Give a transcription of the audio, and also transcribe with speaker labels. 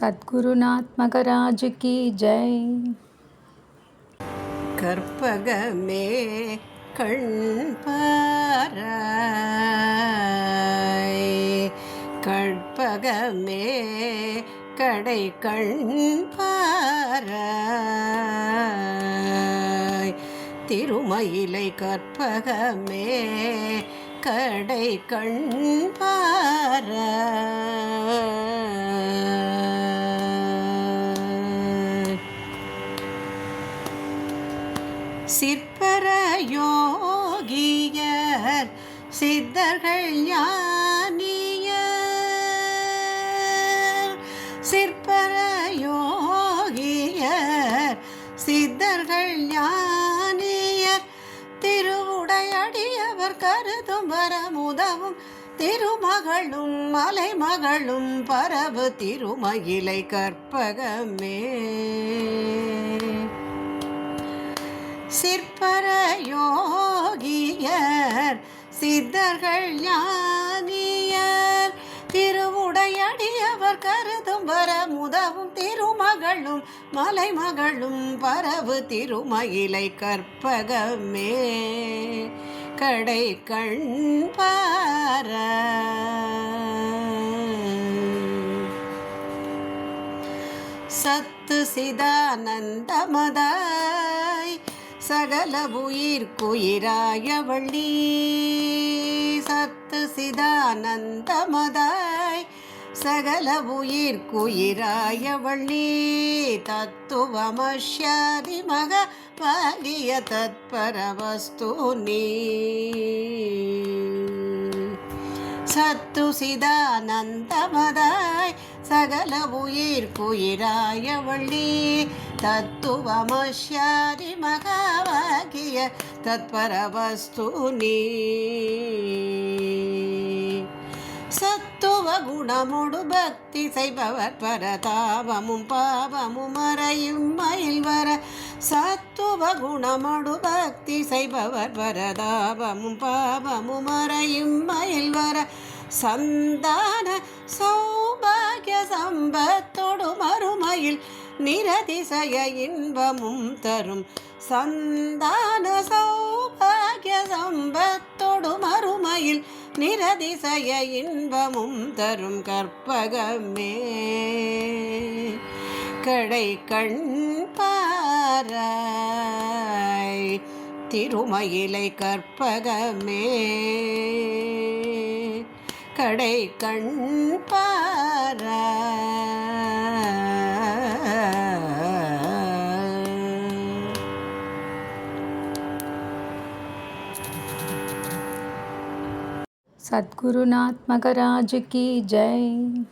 Speaker 1: சத்குருநாத் கி ஜெய்.
Speaker 2: கற்பகமே கண் பாராய். கற்பகமே கடை கண் பாராய். திருமயிலை கற்பகமே கடை கண் சிற்பர யோகியர் சித்தர்கள் ஞானியர். சிற்பர யோகியர் சித்தர்கள் ஞானியர். திருவுடையடியவர் கருதும் வரமுதவும் திருமகளும் மலைமகளும் பரவு திருமயிலை கற்பகமே. சிற்பரயோகியர் சித்தர்கள் ஞானியர். திருவுடையடியவர் கருதும் வர முதவும் திருமகளும் மலைமகளும் பரவு திருமயிலை கற்பகமே. கடை கண் பார. சத்து சிதானந்தமதாய் சகல உயிர்க்குயிராய வள்ளி சத்து சிதானந்தமதாய். சகல உயிர்க்குயிராய வள்ளி தத்துவமஷ்யாதி மக பாகிய தத்பரவஸ்து நீ சத்து சிதானந்தமதாய் சகல உயிர்க்குயிராய வள்ளி. தத்துவமஷ்யாதி மகாவாகிய தத்பர வஸ்து நீ. சத்துவ குணமுடு பக்தி செய்பவர் பரதாபமும் பாபமும் மறையும் மயில் வர சத்துவ குணமடு பக்தி செய்பவர் வரதாபமும் பாபமும் மறையும் மயில் வர சந்தான சௌபாகிய சம்பத்தோடு மறுமையில் நிரதிசய இன்பமும் தரும். சந்தான சௌபாகிய சம்பத்தோடு மறுமையில் நிரதிசய இன்பமும் தரும் கற்பகமே. கடை கண் பாராய் திருமயிலை கற்பகமே. கடை கண் பார.
Speaker 1: சத்குருநாத் மகராஜ் கி ஜெய்.